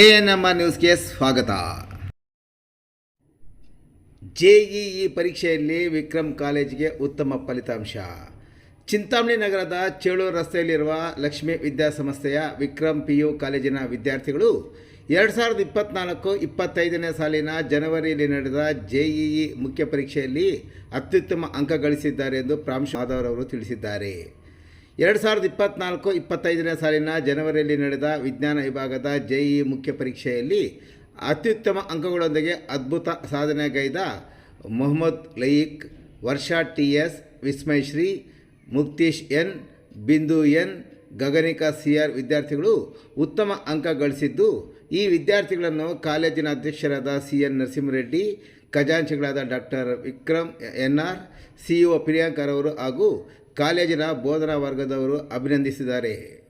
A N M ನ್ಯೂಸ್ಗೆ ಸ್ವಾಗತ JEE ಪರೀಕ್ಷೆಯಲ್ಲಿ ವಿಕ್ರಮ್ ಕಾಲೇಜಿಗೆ ಉತ್ತಮ ಫಲಿತಾಂಶ. ಚಿಂತಾಮಣಿ ನಗರದ ಚೇಳೂರು ರಸ್ತೆಯಲ್ಲಿರುವ ಲಕ್ಷ್ಮೀ ವಿದ್ಯಾಸಂಸ್ಥೆಯ ವಿಕ್ರಮ್ ಪಿ ಯು ಕಾಲೇಜಿನ ವಿದ್ಯಾರ್ಥಿಗಳು ಎರಡು ಸಾವಿರದ ಇಪ್ಪತ್ತ್ನಾಲ್ಕು ಇಪ್ಪತ್ತೈದನೇ ಸಾಲಿನ ಜನವರಿಯಲ್ಲಿ ನಡೆದ ಜೆಇಇ ಮುಖ್ಯ ಪರೀಕ್ಷೆಯಲ್ಲಿ ಅತ್ಯುತ್ತಮ ಅಂಕ ಗಳಿಸಿದ್ದಾರೆ ಎಂದು ಪ್ರಾಂಶು ಮಾಧವರವರು ತಿಳಿಸಿದ್ದಾರೆ. ಎರಡು ಸಾವಿರದ ಇಪ್ಪತ್ನಾಲ್ಕು, ಇಪ್ಪತ್ತೈದನೇ ಸಾಲಿನ ಜನವರಿಯಲ್ಲಿ ನಡೆದ ವಿಜ್ಞಾನ ವಿಭಾಗದ ಜೆಇ ಮುಖ್ಯ ಪರೀಕ್ಷೆಯಲ್ಲಿ ಅತ್ಯುತ್ತಮ ಅಂಕಗಳೊಂದಿಗೆ ಅದ್ಭುತ ಸಾಧನೆಗೈದ Mohammed Laeeq Varsha T S, Vismayashree, Muktheesh N, Bindu N, Gaganika C R ವಿದ್ಯಾರ್ಥಿಗಳು ಉತ್ತಮ ಅಂಕ ಗಳಿಸಿದ್ದು, ಈ ವಿದ್ಯಾರ್ಥಿಗಳನ್ನು ಕಾಲೇಜಿನ ಅಧ್ಯಕ್ಷರಾದ C N Narasimhareddy ಖಜಾಂಚಿಗಳಾದ doctor Vikram N R C EO Priyankar ಅವರು ಹಾಗೂ ಕಾಲೇಜಿನ ಬೋಧನಾ ವರ್ಗದವರು ಅಭಿನಂದಿಸಿದ್ದಾರೆ.